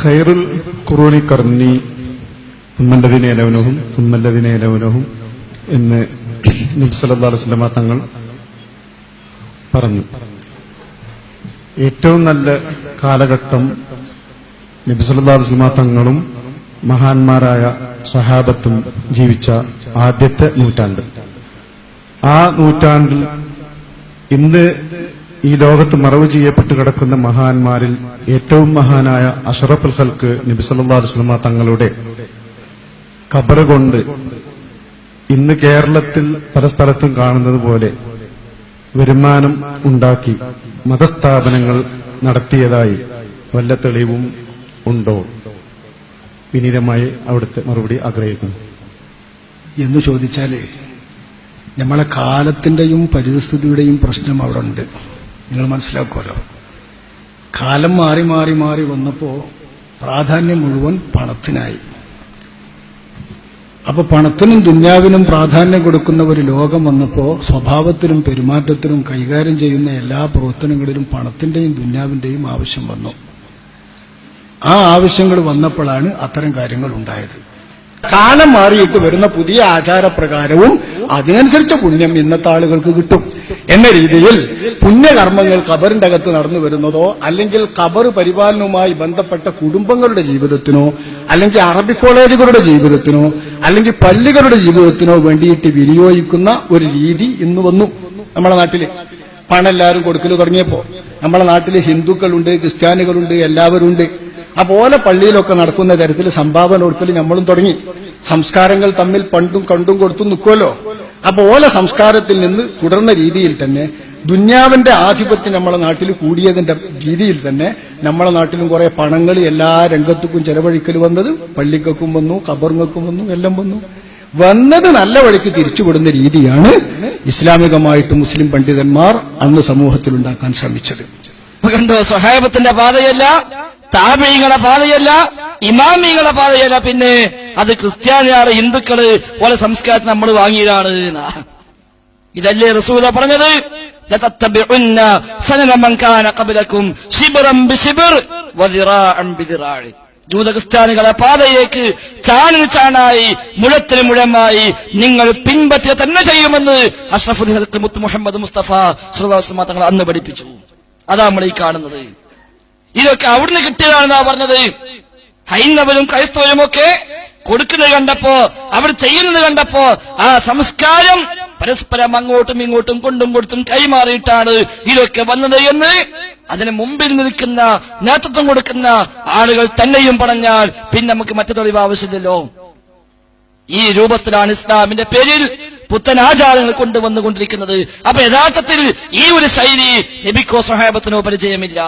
ഖൈറുൽ ഖുറൂനി കർണി ഉമ്മല്ലതിനേലവനവും ഉമ്മല്ലതിനേലവനവും എന്ന് നബ്സല്ലാ വസ്ലമ തങ്ങൾ പറഞ്ഞു. ഏറ്റവും നല്ല കാലഘട്ടം നബിസല്ലാ വസ്ലമ തങ്ങളും മഹാന്മാരായ സഹാബത്തും ജീവിച്ച ആദ്യത്തെ നൂറ്റാണ്ട്. ആ നൂറ്റാണ്ടിൽ ഇന്ന് ഈ ലോകത്ത് മറവ് ചെയ്യപ്പെട്ട് കിടക്കുന്ന മഹാന്മാരിൽ ഏറ്റവും മഹാനായ അഷറഫുൽ ഹൽക്ക് നബിസല്ലാ വസ്ലമ തങ്ങളുടെ കബറ് കൊണ്ട് ഇന്ന് കേരളത്തിൽ പല സ്ഥലത്തും കാണുന്നത് പോലെ വരുമാനം ഉണ്ടാക്കി മതസ്ഥാപനങ്ങൾ നടത്തിയതായി വല്ല തെളിവും ഉണ്ടോ? വിനീതമായി അവിടുത്തെ മറുപടി ആഗ്രഹിക്കുന്നു. എന്ന് ചോദിച്ചാൽ നമ്മളെ കാലത്തിന്റെയും പരിസ്ഥിതിയുടെയും പ്രശ്നം അവിടെ ഉണ്ട് നിങ്ങൾ മനസ്സിലാക്കുമല്ലോ കാലം മാറി മാറി മാറി വന്നപ്പോ പ്രാധാന്യം മുഴുവൻ പണത്തിനായി. അപ്പൊ പണത്തിനും ദുന്യാവിനും പ്രാധാന്യം കൊടുക്കുന്ന ഒരു ലോകം വന്നപ്പോ സ്വഭാവത്തിലും പെരുമാറ്റത്തിലും കൈകാര്യം ചെയ്യുന്ന എല്ലാ പ്രവർത്തനങ്ങളിലും പണത്തിന്റെയും ദുന്യാവിന്റെയും ആവശ്യം വന്നു. ആ ആവശ്യങ്ങൾ വന്നപ്പോഴാണ് അത്തരം കാര്യങ്ങൾ ഉണ്ടായത്. കാലം മാറിയിട്ട് വരുന്ന പുതിയ ആചാരപ്രകാരവും അതിനനുസരിച്ച പുണ്യം ഇന്നത്തെ ആളുകൾക്ക് കിട്ടും. എന്ന രീതിയിൽ പുണ്യകർമ്മങ്ങൾ ഖബറിന്റെ അകത്ത് നടന്നു വരുന്നതോ അല്ലെങ്കിൽ ഖബർ പരിപാലനവുമായി ബന്ധപ്പെട്ട കുടുംബങ്ങളുടെ ജീവിതത്തിനോ അല്ലെങ്കിൽ അറബി കോളേജുകളുടെ ജീവിതത്തിനോ അല്ലെങ്കിൽ പള്ളികളുടെ ജീവിതത്തിനോ വേണ്ടിയിട്ട് വിനിയോഗിക്കുന്ന ഒരു രീതി ഇന്ന് വന്നു നമ്മുടെ നാട്ടിൽ. പണം എല്ലാവരും കൊടുക്കൽ തുടങ്ങിയപ്പോ നമ്മുടെ നാട്ടിൽ ഹിന്ദുക്കളുണ്ട് ക്രിസ്ത്യാനികളുണ്ട് എല്ലാവരുണ്ട്. അപ്പോലെ പള്ളിയിലൊക്കെ നടക്കുന്ന തരത്തിൽ സംഭാവന കൊടുക്കൽ നമ്മളും തുടങ്ങി. സംസ്കാരങ്ങൾ തമ്മിൽ പണ്ടും കണ്ടും കൊടുത്തും നിൽക്കുമല്ലോ അപ്പൊ ഓല സംസ്കാരത്തിൽ നിന്ന് തുടർന്ന രീതിയിൽ തന്നെ ദുന്യാവിന്റെ ആധിപത്യം നമ്മളെ നാട്ടിൽ കൂടിയതിന്റെ രീതിയിൽ തന്നെ നമ്മളെ നാട്ടിലും കുറെ പണങ്ങൾ എല്ലാ രംഗത്തുക്കും ചെലവഴിക്കൽ വന്നത് പള്ളിക്കൊക്കും വന്നു ഖബറുങ്ങൾക്കും വന്നു എല്ലാം വന്നു. വന്നത് നല്ല വഴിക്ക് തിരിച്ചുവിടുന്ന രീതിയാണ് ഇസ്ലാമികമായിട്ട് മുസ്ലിം പണ്ഡിതന്മാർ അന്ന് സമൂഹത്തിൽ ഉണ്ടാക്കാൻ ശ്രമിച്ചത് കണ്ടോ സഹാബത്തിന്റെ പാതയല്ല താപീങ്ങളെ പാതയല്ല ഇമാമികളുടെ പാതയല്ല പിന്നെ അത് ക്രിസ്ത്യാനിയാണ് ഹിന്ദുക്കൾ പോലെ സംസ്കാരത്തിന് നമ്മൾ വാങ്ങിയതാണ് ഇതല്ലേ റസൂല പറഞ്ഞത്? ജൂതക്രിസ്ത്യാനികളെ പാതയിലേക്ക് ചാനിൽ ചാനായി മുഴത്തിന് മുഴമായി നിങ്ങൾ പിൻപറ്റുക തന്നെ ചെയ്യുമെന്ന് അഷ്റഫുൽ ഹലത്ത് മുത്ത് മുഹമ്മദ് മുസ്തഫ സുഹാസ് തങ്ങൾ അന്ന് പഠിപ്പിച്ചു. അതാ നമ്മൾ ഈ കാണുന്നത്. ഇതൊക്കെ അവിടുന്ന് കിട്ടിയതാണെന്നാ പറഞ്ഞത്. ഹൈന്ദവരും ക്രൈസ്തവരും ഒക്കെ കൊടുക്കുന്നത് കണ്ടപ്പോ അവർ ചെയ്യുന്നത് കണ്ടപ്പോ ആ സംസ്കാരം പരസ്പരം അങ്ങോട്ടും ഇങ്ങോട്ടും കൊണ്ടും കൊടുത്തും കൈമാറിയിട്ടാണ് ഇതൊക്കെ വന്നത് എന്ന് അതിന് മുമ്പിൽ നിൽക്കുന്ന നേതൃത്വം കൊടുക്കുന്ന ആളുകൾ തന്നെയും പറഞ്ഞാൽ പിന്നെ നമുക്ക് മറ്റു തെളിവ് ആവശ്യമില്ലല്ലോ. ഈ രൂപത്തിലാണ് ഇസ്ലാമിന്റെ പേരിൽ പുത്തൻ ആചാരങ്ങൾ കൊണ്ടുവന്നുകൊണ്ടിരിക്കുന്നത്. അപ്പൊ യഥാർത്ഥത്തിൽ ഈ ഒരു ശൈലി നബിക്കോ സഹാബത്തിനോ പരിചയമില്ല.